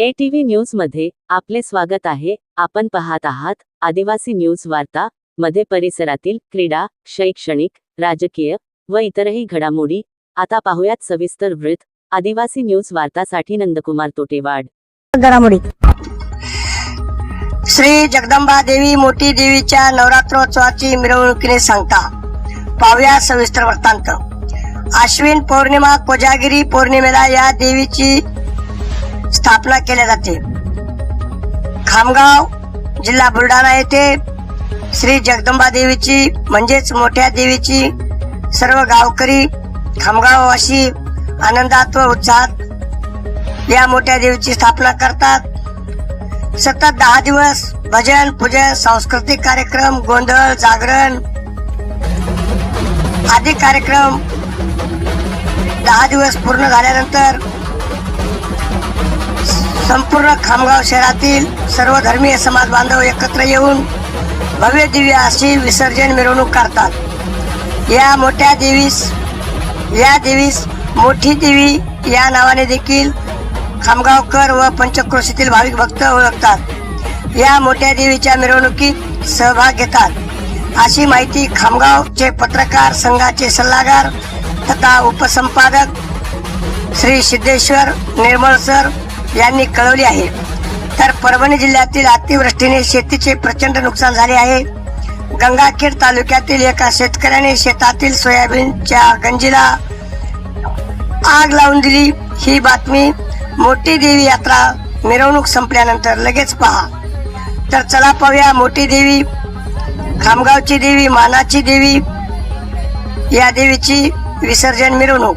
ए TV न्यूजमध्ये आपले स्वागत आहे. आपण पाहत आहात आदिवासी न्यूज वार्ता मध्ये परिसरातील क्रीडा शैक्षणिक राजकीय व इतरही घडामोडी. आता पाहुयात सविस्तर वृत्त. आदिवासी न्यूज वार्तासाठी नंदकुमार तोटेवाड. घडामोडी. श्री जगदंबा देवी मोठी देवीच्या नवरात्रोत्सवाची मिरवणुकीने सांगता. पाहूया सविस्तर वृत्तांत. आश्विन पौर्णिमा कोजागिरी पौर्णिमेला या देवीची स्थापना केल्या जाते. खामगाव जिल्हा बुलढाणा येथे श्री जगदंबा देवीची म्हणजेच मोठ्या देवीची सर्व गावकरी खामगाववासी आनंदात व उत्साहात या मोठ्या देवीची स्थापना करतात. सतत दहा दिवस भजन पूजन सांस्कृतिक कार्यक्रम गोंधळ जागरण आदी कार्यक्रम दहा दिवस पूर्ण झाल्यानंतर संपूर्ण खामगाव शहरातील सर्व धर्मीय समाज बांधव एकत्र येऊन भव्य दिव्य अशी विसर्जन मिरवणूक करतात या मोठ्या देवीस या देवीस मोठी देवी या नावाने देखील खामगावकर व पंचक्रोशीतील भाविक भक्त ओळखतात. या मोठ्या देवीच्या मिरवणुकीत सहभाग घेतात. अशी माहिती खामगावचे पत्रकार संघाचे सल्लागार तथा उपसंपादक श्री सिद्धेश्वर निर्मळ सर यांनी कळवली आहे. तर परभणी जिल्ह्यातील अतिवृष्टीने शेतीचे प्रचंड नुकसान झाले आहे. गंगाखेड तालुक्यातील एका शेतकऱ्याने शेतातील सोयाबीनच्या गंजीला आग लावून दिली. ही बातमी मोठी देवी यात्रा मिरवणूक संपल्यानंतर लगेच पहा. तर चला पाहूया मोठी देवी खामगावची देवी मानाची देवी या देवीची विसर्जन मिरवणूक.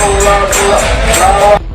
আল্লাহ